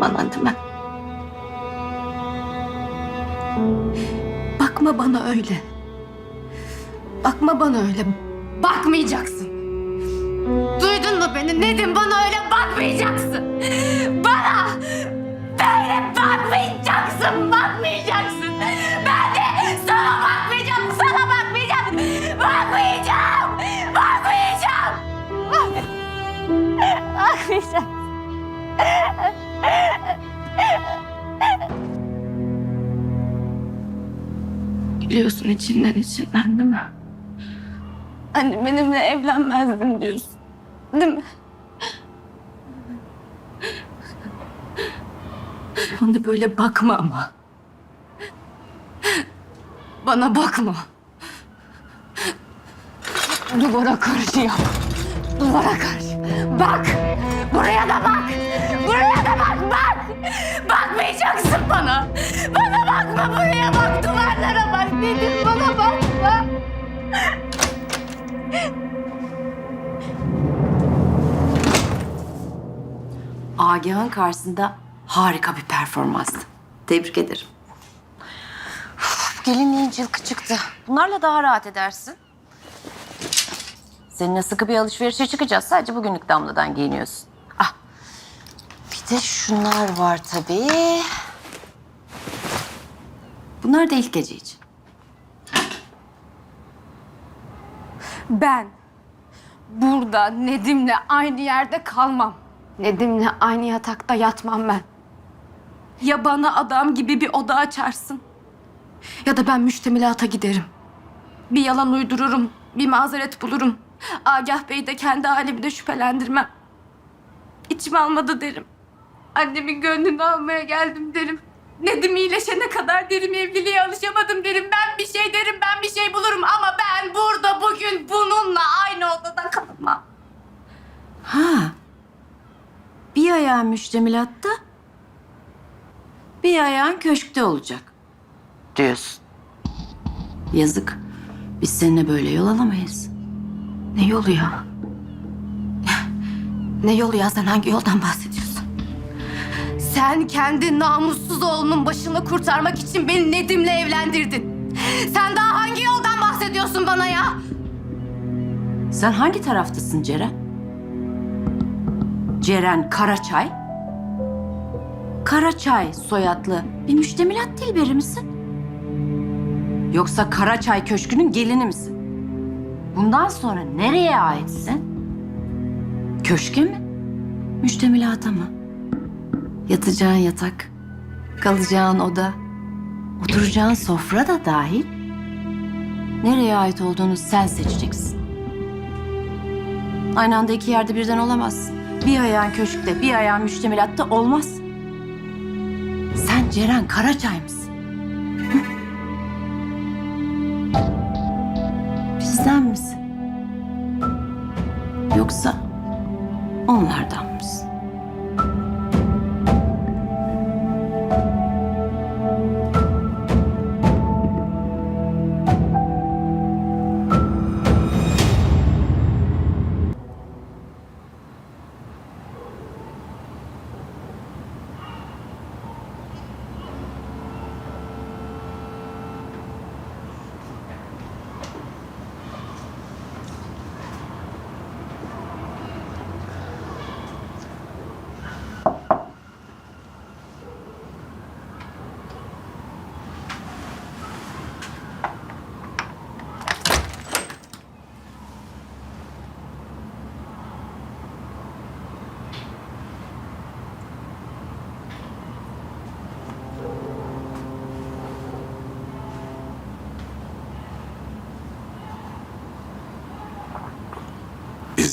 bana değil mi? Bakma bana öyle. Bakma bana öyle. Bakmayacaksın. Duydun mu beni? Nedim bana öyle bakmayacaksın. Bana böyle bakmayacaksın. Bakmayacaksın. Gülüyorsun içinden içinden değil mi? Anne benimle evlenmezdin diyorsun. Değil mi? Bana böyle bakma ama. Bana bakma. Duvara karşı yap. Duvara karşı. Bak. Buraya da bak. Buraya da bak. Bak. Bakmayacaksın bana. Bana bakma. Buraya bak. Dedim bana bakma. Agah'ın karşısında harika bir performanstı. Tebrik ederim. Uf, gelinliğin cılkı çıktı. Bunlarla daha rahat edersin. Seninle sıkı bir alışverişe çıkacağız. Sadece bugünlük damladan giyiniyorsun. Ah. Bir de şunlar var tabii. Bunlar da ilk gece için. Ben burada Nedim'le aynı yerde kalmam. Nedim'le aynı yatakta yatmam ben. Ya bana adam gibi bir oda açarsın. Ya da ben müştemilata giderim. Bir yalan uydururum, bir mazeret bulurum. Agah Bey'i de kendi halimde şüphelendirmem. İçim almadı derim. Annemin gönlünü almaya geldim derim. Nedim iyileşene kadar derim evliliğe alışamadım derim. Ben bir şey derim, ben bir şey bulurum ama ben burada bugün bununla aynı odada kalamam. Ha. Bir ayağın müştemilatta, bir ayağın köşkte olacak. Diyorsun. Yazık. Biz seninle böyle yol alamayız. Ne yolu ya? Ne yolu ya? Sen hangi yoldan bahsediyorsun? Sen kendi namussuz oğlunun başını kurtarmak için beni Nedim'le evlendirdin. Sen daha hangi yoldan bahsediyorsun bana ya? Sen hangi taraftasın Ceren? Ceren Karaçay. Karaçay soyadlı bir müştemilat dilberi misin? Yoksa Karaçay Köşkü'nün gelini misin? Bundan sonra nereye aitsin? Köşke mi? Müştemilata mı? Yatacağın yatak, kalacağın oda, oturacağın sofra da dahil. Nereye ait olduğunu sen seçeceksin. Aynı anda iki yerde birden olamazsın. Bir ayağın köşkte, bir ayağın müştemilatta olmaz. Sen Ceren Karaçay mısın?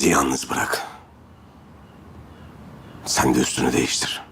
Yalnız bırak. Sen de üstünü değiştir.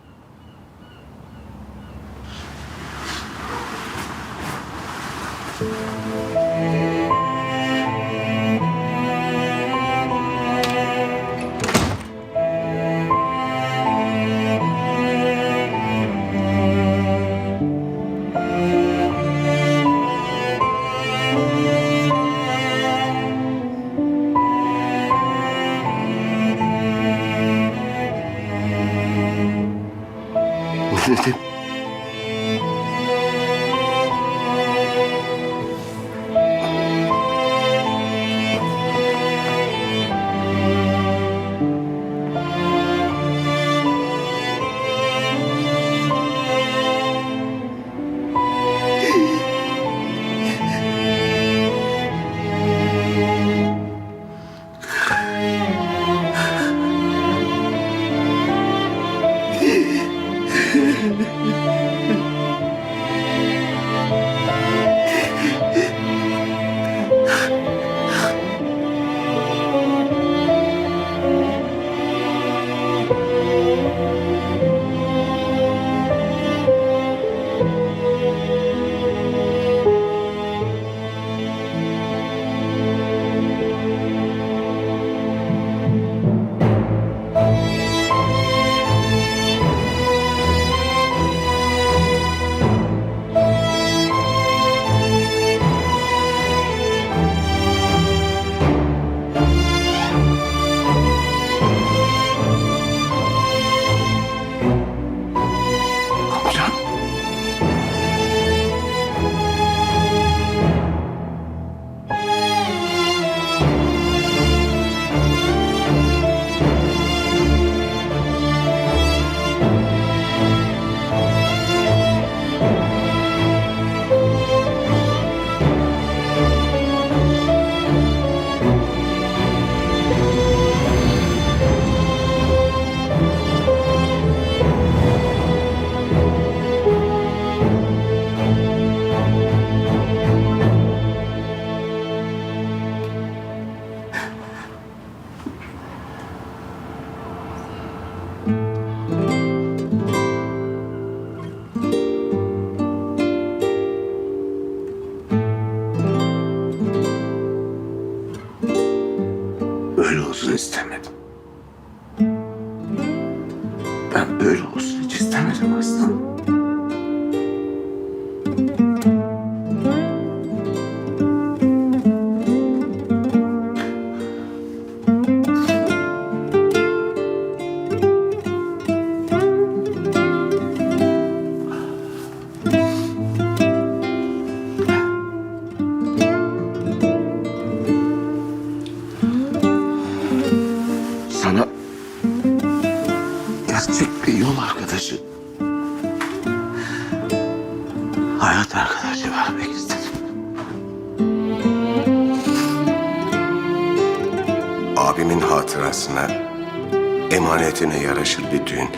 Emanetine yaraşır bir düğün,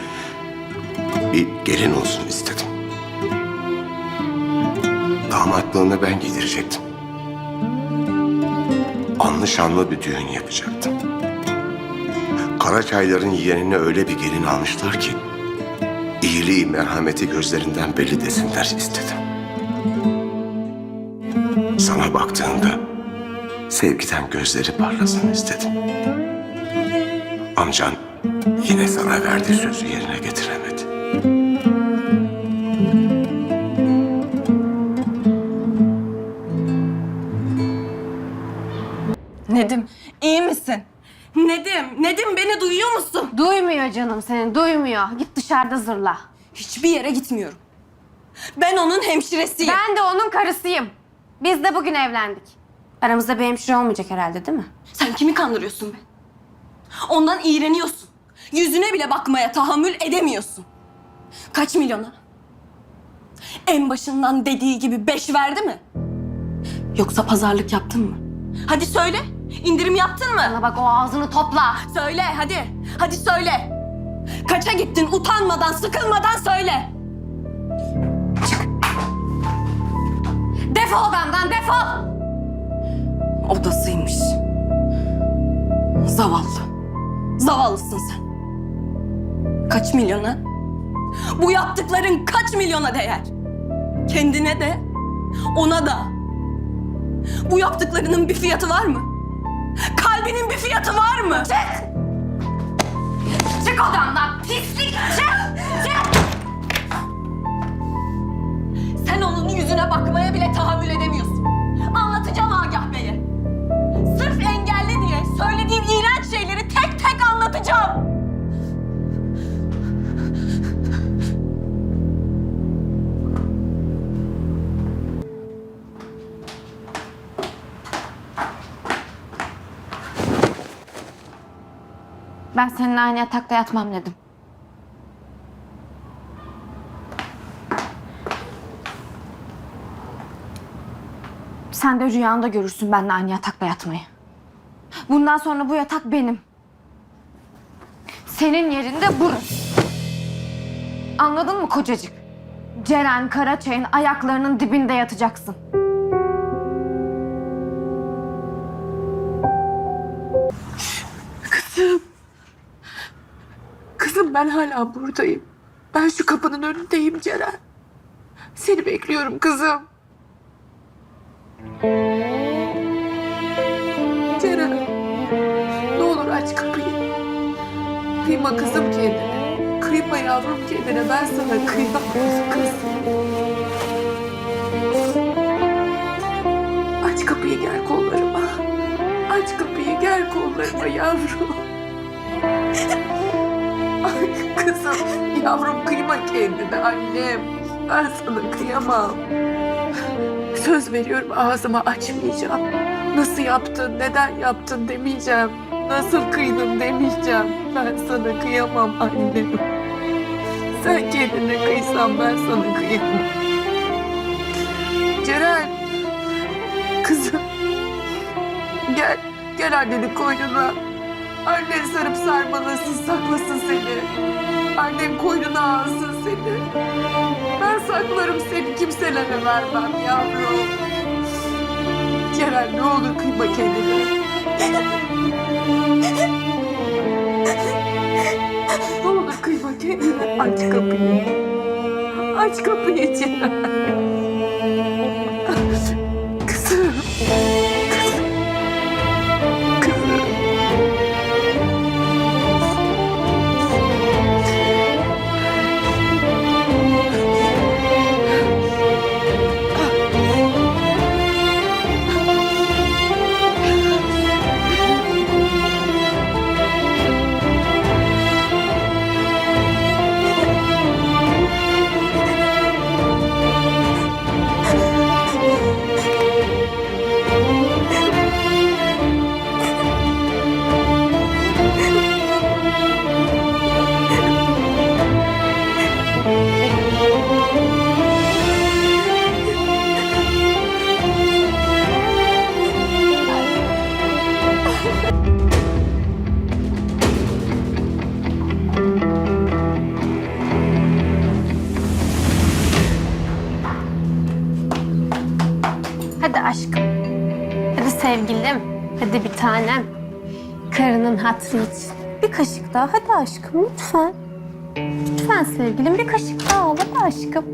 bir gelin olsun istedim. Damatlığını ben giydirecektim. Anlı şanlı bir düğün yapacaktım. Karaçayların yeğenine öyle bir gelin almışlar ki... ...iyiliği, merhameti gözlerinden belli desinler istedim. Sana baktığında sevgiden gözleri parlasın istedim. Amcan yine sana verdiği sözü yerine getiremedi. Nedim, iyi misin? Nedim, Nedim beni duyuyor musun? Duymuyor canım senin, duymuyor. Git dışarıda zırla. Hiçbir yere gitmiyorum. Ben onun hemşiresiyim. Ben de onun karısıyım. Biz de bugün evlendik. Aramızda bir hemşire olmayacak herhalde değil mi? Sen kimi kandırıyorsun be? Ondan iğreniyorsun. Yüzüne bile bakmaya tahammül edemiyorsun. Kaç milyona? En başından dediği gibi beş verdi mi? Yoksa pazarlık yaptın mı? Hadi söyle. İndirim yaptın mı? Bana bak o ağzını topla. Söyle hadi. Hadi söyle. Kaça gittin utanmadan, sıkılmadan söyle. Defol odamdan defol. Odasıymış. Zavallı. Zavallısın sen. Kaç milyona? Bu yaptıkların kaç milyona değer? Kendine de, ona da. Bu yaptıklarının bir fiyatı var mı? Kalbinin bir fiyatı var mı? Çık! Çık odamdan pislik çık! Çık! Sen onun yüzüne bakmaya bile tahammül edemiyorsun. Anlatacağım Agah Bey'e. Sırf engelli diye söylediğin iğrenç şeyleri tek tek anlatacağım. Ben seninle aynı yatakta yatmam dedim. Sen de rüyanda görürsün benimle aynı yatakta yatmayı. Bundan sonra bu yatak benim. Senin yerinde burası. Anladın mı kocacık? Ceren Karaçay'ın ayaklarının dibinde yatacaksın. Ben hala buradayım. Ben şu kapının önündeyim Ceren. Seni bekliyorum kızım. Ceren. Ne olur aç kapıyı. Kıyma kızım kendine. Kıyma yavrum kendine. Ben sana kıyamam kızım. Aç kapıyı gel kollarıma. Aç kapıyı gel kollarıma yavrum. Ay kızım, yavrum kıyma kendine annem. Ben sana kıyamam. Söz veriyorum ağzımı açmayacağım. Nasıl yaptın, neden yaptın demeyeceğim. Nasıl kıydın demeyeceğim. Ben sana kıyamam annem. Sen kendine kıysan ben sana kıyamam. Ceren. Kızım. Gel, gel annenin koynuna. Annen sarıp sarmalasın, saklasın seni. Annen koynuna alsın seni. Ben saklarım seni, kimselere vermem yavrum. Ceren ne olur kıyma kendine. ne olur kıyma kendine. Aç kapıyı. Aç kapıyı Ceren. Daha hadi aşkım lütfen. Lütfen sevgilim bir kaşık daha al hadi aşkım.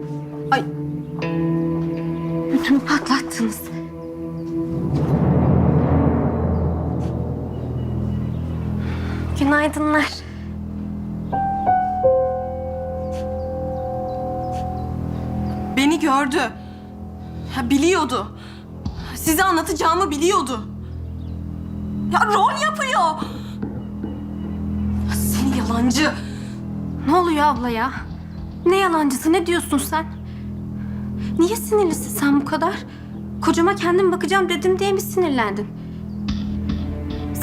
Ay. Ödümü patlattınız. Günaydınlar. Beni gördü. Ya biliyordu. Size anlatacağımı biliyordu. Ya rol yapıyor. Yalancı. Ne oluyor abla ya? Ne yalancısı ne diyorsun sen? Niye sinirlisin sen bu kadar? Kocama kendim bakacağım dedim diye mi sinirlendin?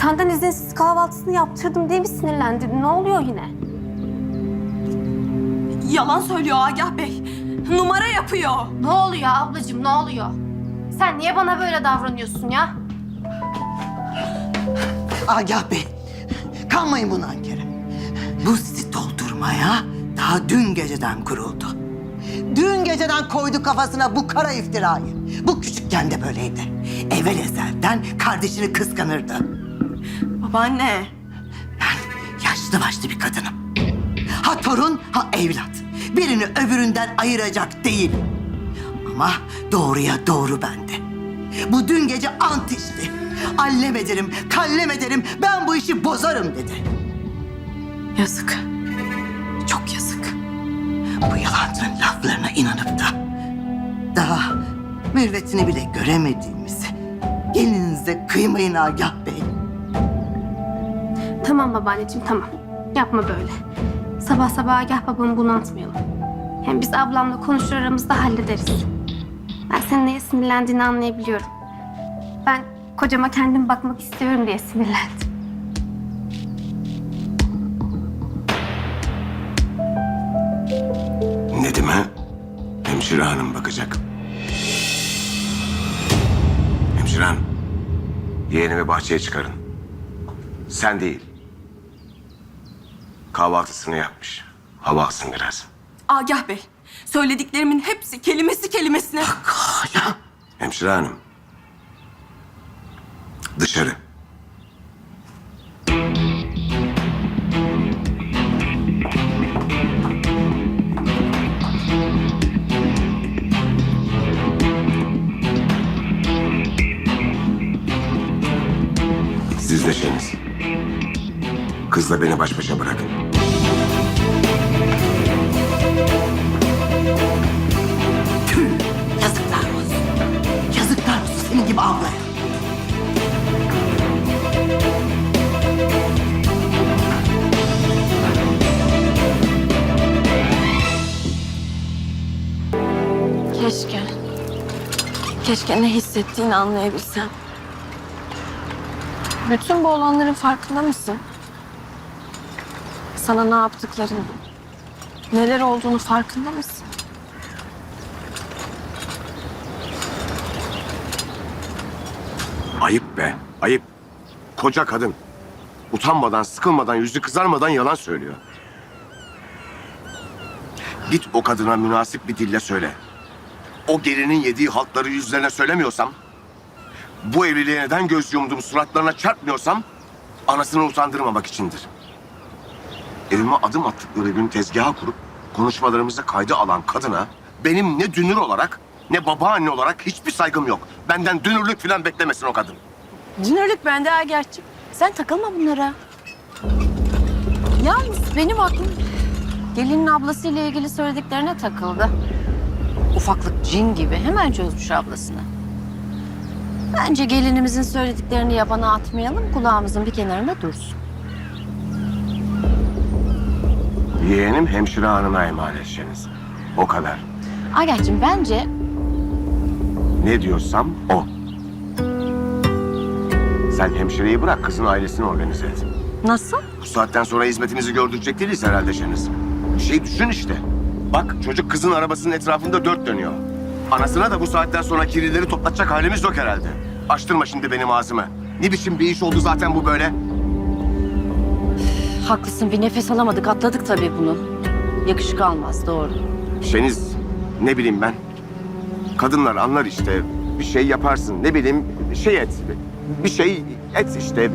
Senden izinsiz kahvaltısını yaptırdım diye mi sinirlendin? Ne oluyor yine? Yalan söylüyor Agah Bey. Numara yapıyor. Ne oluyor ablacığım ne oluyor? Sen niye bana böyle davranıyorsun ya? Agah Bey, kalmayın bu nankere. Doldurmaya daha dün geceden kuruldu. Dün geceden koydu kafasına bu kara iftirayı. Bu küçükken de böyleydi. Evvel ezelden kardeşini kıskanırdı. Babaanne. Ben yaşlı başlı bir kadınım. Ha torun ha evlat. Birini öbüründen ayıracak değil. Ama doğruya doğru bende. Bu dün gece ant içti. Allem ederim, kallem ederim, ben bu işi bozarım dedi. Yazık. Çok yazık. Bu yalancının laflarına inanıp da daha mürvetini bile göremediğimizi gelinize kıymayın Agah Bey. Tamam babaanneciğim tamam. Yapma böyle. Sabah sabah gel babamı bunaltmayalım. Hem biz ablamla konuşur aramızda hallederiz. Ben senin neye sinirlendiğini anlayabiliyorum. Ben kocama kendim bakmak istiyorum diye sinirlendim. Hemşire hanım bakacak. Hemşire hanım, yeğenimi bahçeye çıkarın. Sen değil. Kahvaltısını yapmış. Hava alsın biraz. Agah Bey. Söylediklerimin hepsi kelimesi kelimesine. Ya Hemşire hanım. Dışarı. Şeyiniz. Kızla beni baş başa bırakın. tüh, yazıklar olsun. Yazıklar olsun senin gibi ablaya. Keşke. Keşke ne hissettiğini anlayabilsem. Bütün bu olanların farkında mısın? Sana ne yaptıklarını, neler olduğunu farkında mısın? Ayıp be, ayıp. Koca kadın. Utanmadan, sıkılmadan, yüzü kızarmadan yalan söylüyor. Git o kadına münasip bir dille söyle. O gelinin yediği haltları yüzlerine söylemiyorsam, bu evliliğe neden göz yumdum suratlarına çarpmıyorsam, anasını utandırmamak içindir. Evime adım attıkları gün tezgaha kurup konuşmalarımızı kayda alan kadına benim ne dünür olarak ne babaanne olarak hiçbir saygım yok. Benden dünürlük falan beklemesin o kadın. Dünürlük bende Agerçim. Sen takılma bunlara. Yalnız benim aklım gelinin ablasıyla ilgili söylediklerine takıldı. Ufaklık cin gibi hemen çözmüş ablasını. Bence gelinimizin söylediklerini yabana atmayalım, kulağımızın bir kenarında dursun. Yeğenim hemşire hanıma emanet Şeniz. O kadar. Agerçim bence Ne diyorsam o. Sen hemşireyi bırak, kızın ailesini organize et. nasıl? Bu saatten sonra hizmetimizi gördürecek değiliz herhalde Şeniz. Bir şey düşün işte. Bak çocuk kızın arabasının etrafında dört dönüyor. Anasına da bu saatten sonra kirlileri toplatacak halimiz yok herhalde. Açtırma şimdi benim ağzımı. Ne biçim bir iş oldu zaten bu böyle? Haklısın bir nefes alamadık atladık tabii bunu. Yakışık almaz doğru. Şeniz, ne bileyim ben. Kadınlar anlar işte. Bir şey yaparsın, ne bileyim şey et. bir şey et işte.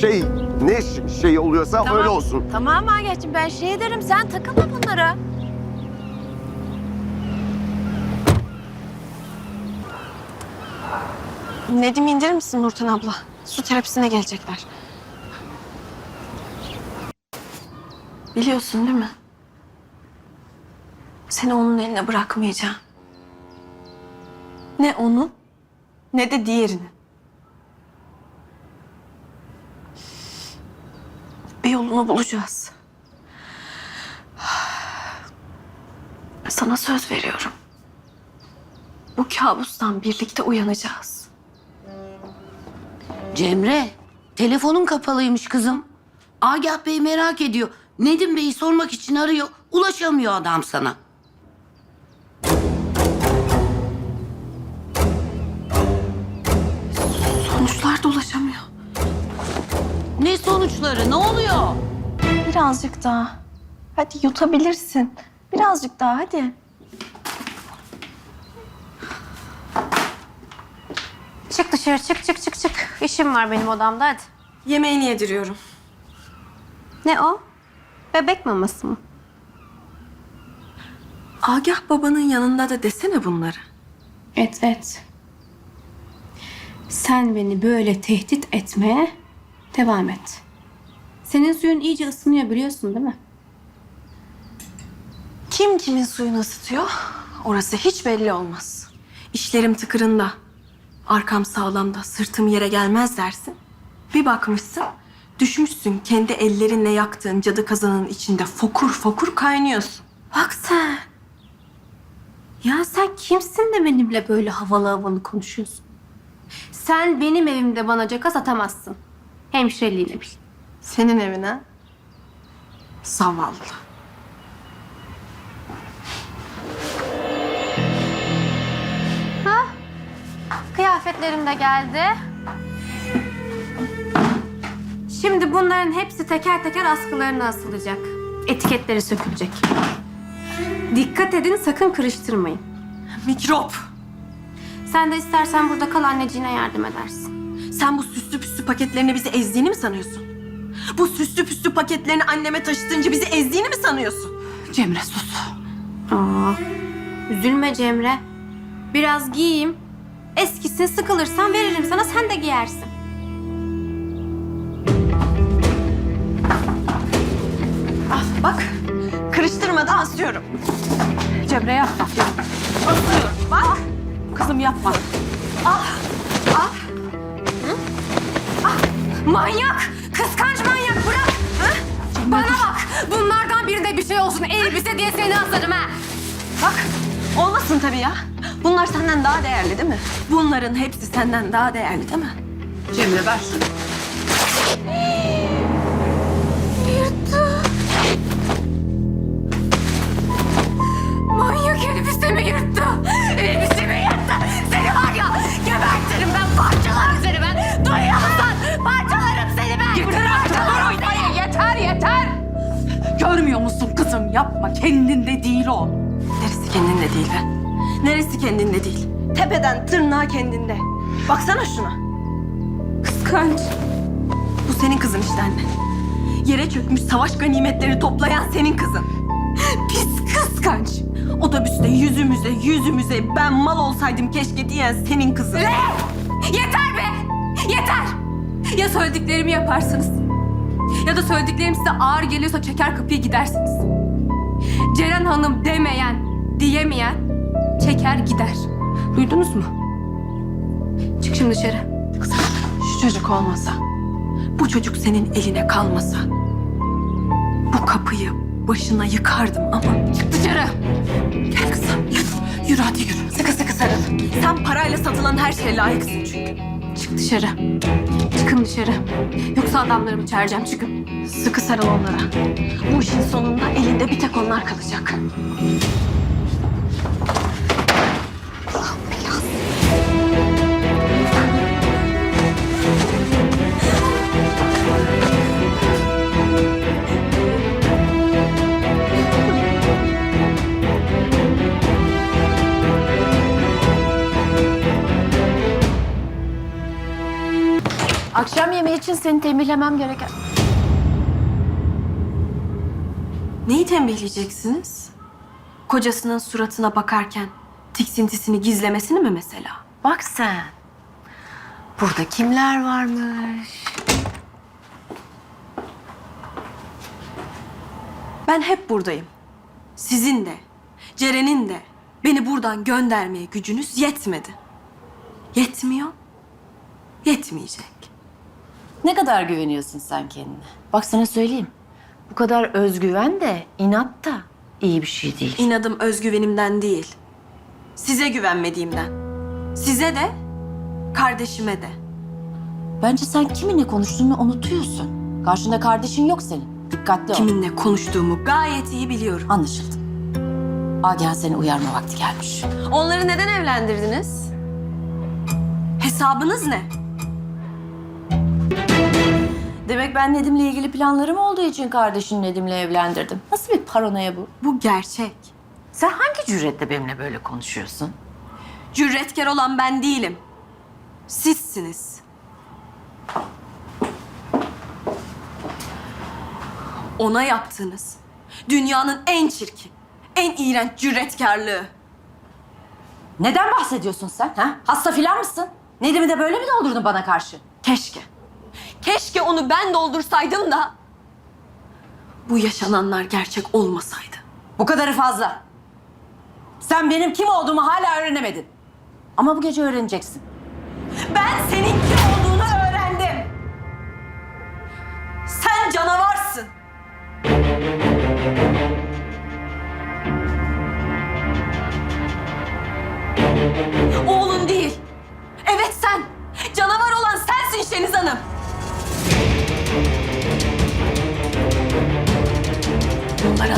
Şey ne şey oluyorsa Tamam. öyle olsun. Tamam Agah'cığım ben şey ederim. Sen takılma bunlara. Nedim indirir misin Nurten abla? Su terapisine gelecekler. Biliyorsun değil mi? Seni onun eline bırakmayacağım. Ne onu ne de diğerini. Bir yolunu bulacağız. Sana söz veriyorum. Bu kabustan birlikte uyanacağız. Cemre, telefonun kapalıymış kızım. Agah Bey merak ediyor. Nedim Bey'i sormak için arıyor. Ulaşamıyor adam sana. Sonuçlar da ulaşamıyor. Ne sonuçları? Ne oluyor? Birazcık daha. Hadi yutabilirsin. Birazcık daha hadi. Çık dışarı çık çık çık çık. İşim var benim odamda hadi. Yemeğini yediriyorum. Ne o? Bebek maması mı? Agah babanın yanında da desene bunları. Et et. Sen beni böyle tehdit etmeye devam et. Senin suyun iyice ısınıyor biliyorsun değil mi? Kim kimin suyunu ısıtıyor? Orası hiç belli olmaz. İşlerim tıkırında. Arkam sağlamda, sırtım yere gelmez dersin. Bir bakmışsın, düşmüşsün kendi ellerinle yaktığın cadı kazanın içinde fokur fokur kaynıyorsun. Bak sen. Ya sen kimsin de benimle böyle havalı havalı konuşuyorsun? Sen benim evimde bana caka satamazsın. Hemşireliğini bil. Senin evine zavallı. Kıyafetlerim de geldi. Şimdi bunların hepsi teker teker askılarına asılacak. Etiketleri sökülecek. Dikkat edin sakın kırıştırmayın. Mikrop. Sen de istersen burada kal anneciğine yardım edersin. Sen bu süslü püslü paketlerine bizi ezdiğini mi sanıyorsun? Bu süslü püslü paketlerini anneme taşıtınca bizi ezdiğini mi sanıyorsun? Cemre sus. Aa, üzülme Cemre. Biraz giyeyim. Eskisin sıkılırsan veririm sana sen de giyersin. Ah bak, kırıştırmadan asıyorum. Cemre yapma. Asıyorum bak. Kızım yapma. Manyak! Kıskanç manyak bırak! Ha? Bana bak! Bunlardan birinde bir şey olsun elbise diye seni asarım ha! Bak, olmasın tabii ya. Bunlar senden daha değerli değil mi? Bunların hepsi senden daha değerli değil mi? Cemre ver şunu. Manyak elbisemi yırttı! Elbisemi yırttı! Seni var ya gebertirim ben parçalarım seni ben! Duyuyor musun? Parçalarım seni ben! Yeter artık dur oynayın yeter yeter. Görmüyor musun kızım yapma kendinde değil o. Neresi kendinde değil be? Neresi kendinde değil? Tepeden tırnağa kendinde. Baksana şuna. Kıskanç. Bu senin kızın işte anne. Yere çökmüş savaş ganimetleri toplayan senin kızın. Pis kıskanç. Otobüste yüzümüze yüzümüze ben mal olsaydım keşke diyen senin kızın. Yeter be! Yeter! Ya söylediklerimi yaparsınız ya da söylediklerim size ağır geliyorsa çeker kapıyı gidersiniz. Ceren Hanım demeyen, diyemeyen çeker gider. Duydunuz mu? Çık şimdi dışarı. Şu çocuk olmasa, bu çocuk senin eline kalmasa bu kapıyı başına yıkardım ama Çık dışarı. gel kızım yürü, yürü hadi yürü. Sıkı sıkı sarıl. Sen parayla satılan her şeye layıksın çünkü. Çık dışarı. Çıkın dışarı. Yoksa adamlarımı çağıracağım. Çıkın. Sıkı sarıl onlara. Bu işin sonunda elinde bir tek onlar kalacak. Akşam yemeği için seni tembihlemem gereken... Neyi tembihleyeceksiniz? Kocasının suratına bakarken tiksintisini gizlemesini mi mesela? Bak sen. Burada kimler varmış? Ben hep buradayım. Sizin de, Ceren'in de beni buradan göndermeye gücünüz yetmedi. Yetmiyor, yetmeyecek. Ne kadar güveniyorsun sen kendine? Bak sana söyleyeyim. Bu kadar özgüven de inat da iyi bir şey değil. İnadım özgüvenimden değil. Size güvenmediğimden. Size de, kardeşime de. Bence sen kiminle konuştuğunu unutuyorsun. Karşında kardeşin yok senin. Dikkatli ol. Kiminle konuştuğumu gayet iyi biliyorum. Anlaşıldı. Agah seni uyarma vakti gelmiş. Onları neden evlendirdiniz? Hesabınız ne? Demek ben Nedim'le ilgili planlarım olduğu için kardeşini Nedim'le evlendirdim. Nasıl bir paranoya bu? Bu gerçek. Sen hangi cüretle benimle böyle konuşuyorsun? Cüretkar olan ben değilim. Sizsiniz. Ona yaptığınız dünyanın en çirkin, en iğrenç cüretkarlığı. Neden bahsediyorsun sen? Ha? Hasta filan mısın? Nedim'i de böyle mi doldurdun bana karşı? Keşke. Keşke onu ben doldursaydım da bu yaşananlar gerçek olmasaydı. Bu kadarı fazla. Sen benim kim olduğumu hala öğrenemedin. Ama bu gece öğreneceksin. Ben senin kim olduğunu öğrendim. Sen canavarsın.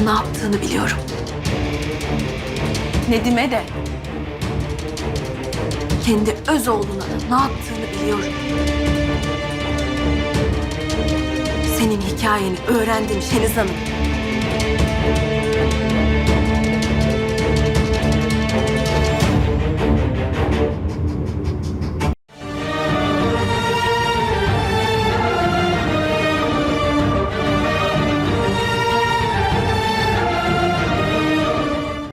Ne yaptığını biliyorum. Nedim'e de kendi öz oğluna da ne yaptığını biliyorum. Senin hikayeni öğrendim Şeniz Hanım.